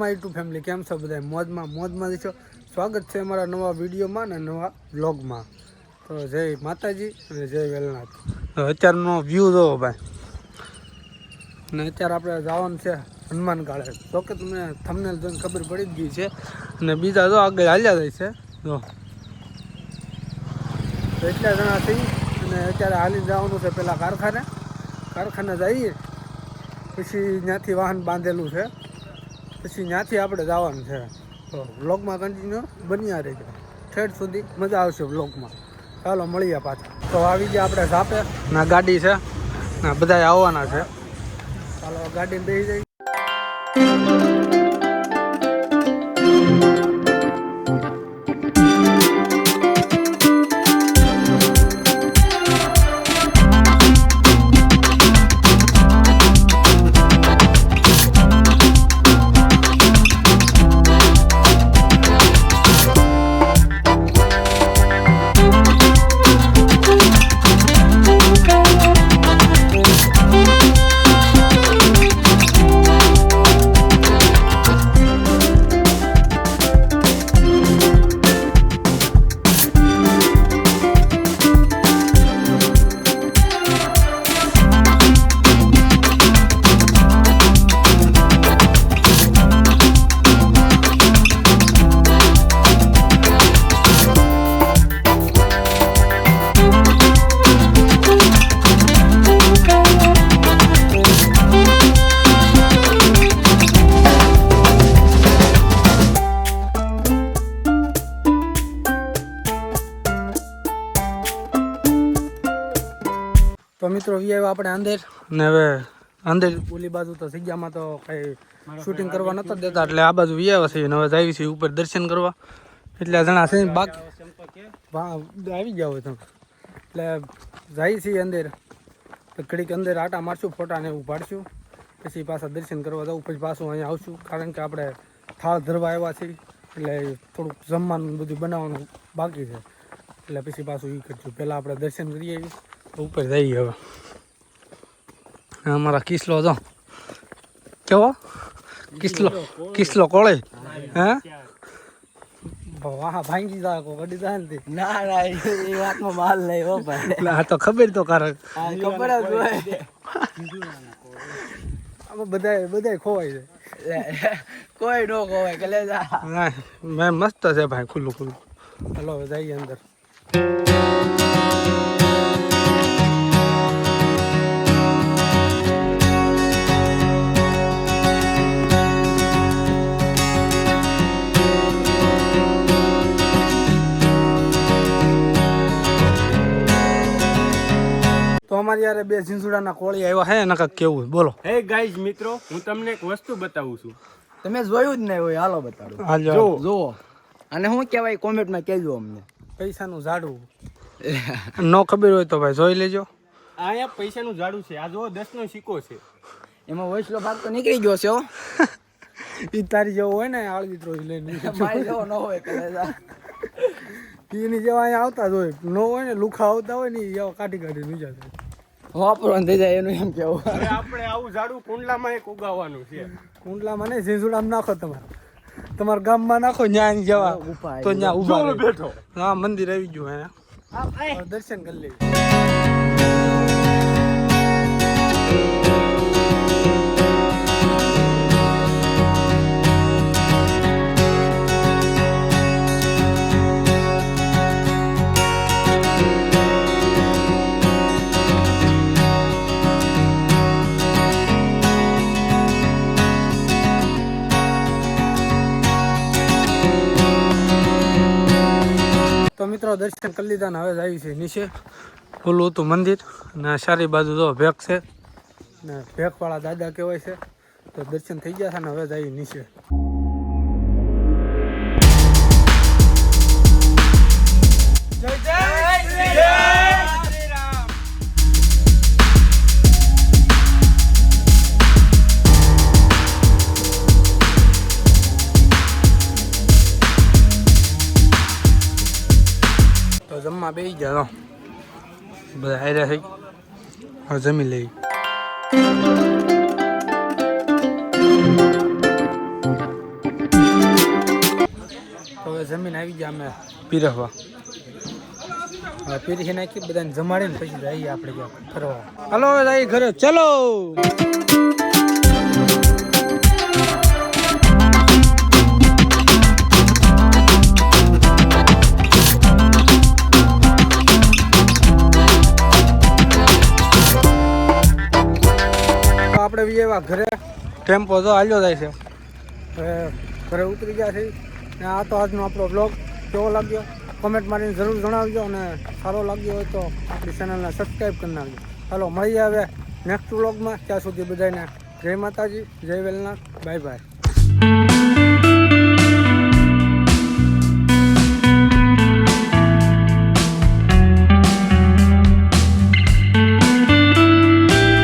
My two family, કેમ છો બધા મોજમાં મોજમાં છો. સ્વાગત છે અમારા નવા વિડીયોમાં ને નવા વ્લોગમાં. તો જય માતાજી અને જય વેલનાથ. તો અત્યારનો વ્યૂ જોવો ભાઈ. અને અત્યારે આપણે જવાનું છે હનુમાન કાળે. તો કે તમને થમને જોઈને ખબર પડી જ ગઈ છે. અને બીજા જો આગળ હાલ્યા જાય છે. જો. તો એટલા જણા થઈ અને અત્યારે હાલી જવાનું છે પેલા કારખાને. કારખાને જઈએ. પછી ત્યાંથી વાહન બાંધેલું છે. પછી ત્યાંથી આપણે જવાનું છે. તો બ્લોગમાં કન્ટિન્યુ બન્યા રહેજો. ઠેઠ સુધી મજા આવશે બ્લોગમાં ચાલો મળીએ પાછા. તો આવી ગયા આપણે સાપે ના ગાડી છે. ના બધા આવવાના છે. ચાલો ગાડીને બેસી જઈએ. તો મિત્રો વી આપણે અંદર. ને હવે અંદર ઓલી બાજુ તો જગ્યામાં તો કઈ શૂટિંગ કરવા નતો દેતા એટલે આ બાજુ વી છે હવે જાય છે ઉપર દર્શન કરવા. એટલે જણા છે બાકી આવી ગયા હોય તમે એટલે જાય છે અંદર. તો ઘડીક અંદર આટા મારશું ફોટા ને એવું પાડશું. પછી પાછા દર્શન કરવા જાઉં પછી પાછું અહીંયા આવશું. કારણ કે આપણે થાળ ધરવા આવ્યા છીએ. એટલે થોડુંક જમવાનું બધું બનાવવાનું બાકી છે. એટલે પછી પાછું એ કરશું. પહેલાં આપણે દર્શન કરી તો ઉપર જઈએ હવે આ અમારા કિસલો જો કેવો કિસલો કિસલો કોળે હે વાહ ભાંગી જાય કો ગડી જાય ને તે. ના ના એ વાતમાં માલ નહીં હો ભાઈ એટલે આ તો ખબર તો કારણ આ ખબર જ હોય આમાં બધા બધા ખોવાય છે લે, કોઈ નો ખોવાય કે લે જા ના મેં મસ્ત છે ભાઈ ખુલ્લું ખુલ્લું ચલો હવે જઈએ અંદર અમારી યારે બે ઝીંઝુડાના કોળી આવ્યા હે ને કાંઈક કેવું બોલો. હે ગાઈઝ મિત્રો હું તમને એક વસ્તુ બતાવું છું. તમે જોયું જ નહીં હોય હાલો બતાડો. હાલો જો જુઓ. અને શું કહેવાય કોમેન્ટમાં કહેજો અમને. પૈસાનું ઝાડું ન ખબર હોય તો ભાઈ જોઈ લેજો. આ અહીંયા પૈસાનું ઝાડું છે. આ જો દસનો સિક્કો છે. એમાં વૈસલો ભાગ તો નીકળી ગયો છે હો. ઈ તારી જેવો હોય ને આળવી ત્રોજ લઈને. મારી જેવો ન હોય કદાચ. એની જેવા અહીંયા આવતા જ હોય. ન હોય ને લુખા આવતા હોય ને એવા કાઢી કાઢી બીજા વાપરવાનું થઈ જાય એનું એમ કેવું. આપણે આવું ઝાડું કુંડલામાં એક ઉગાવવાનું છે. કુંડલામાં નહીં ઝીંઝુડામાં નાખો તમારે. તમારા ગામમાં નાખો ન્યા જવા. તો ન્યા ઊભા બેઠો હા મંદિર આવી ગયું અહીંયા દર્શન કરી લઈએ મિત્રો દર્શન કરી લીધા ને હવે જ આવી છે નીચે. ખુલ્લું હતું મંદિર અને સારી બાજુ જો ભેગ છે ને ભેગવાળા દાદા કહેવાય છે. તો દર્શન થઈ ગયા છે ને હવે જ આવી નીચે. જમવા બે ગયા બધા હારે થઈ જમી લઈ હવે જમીન આવી ગયા અમે પીરસવા હવે પીરસી નાખી, બધાને જમાડીને પછી જઈએ આપણે ફરવા. હલો જઈએ ઘરે. ચલો! એવા ઘરે ટેમ્પો તો હાલ્યો જાય છે. ઘરે ઉતરી ગયા છે. ને આ તો આજનો આપણો બ્લોગ કેવો લાગ્યો? કોમેન્ટ મારીને જરૂર જણાવજો અને સારો લાગ્યો હોય તો આપણી ચેનલને સબસ્ક્રાઈબ કરી નાખજો. ચાલો મળીએ હવે નેક્સ્ટ બ્લોગમાં ત્યાં સુધી બધાને જય માતાજી, જય વેલનાથ. Bye bye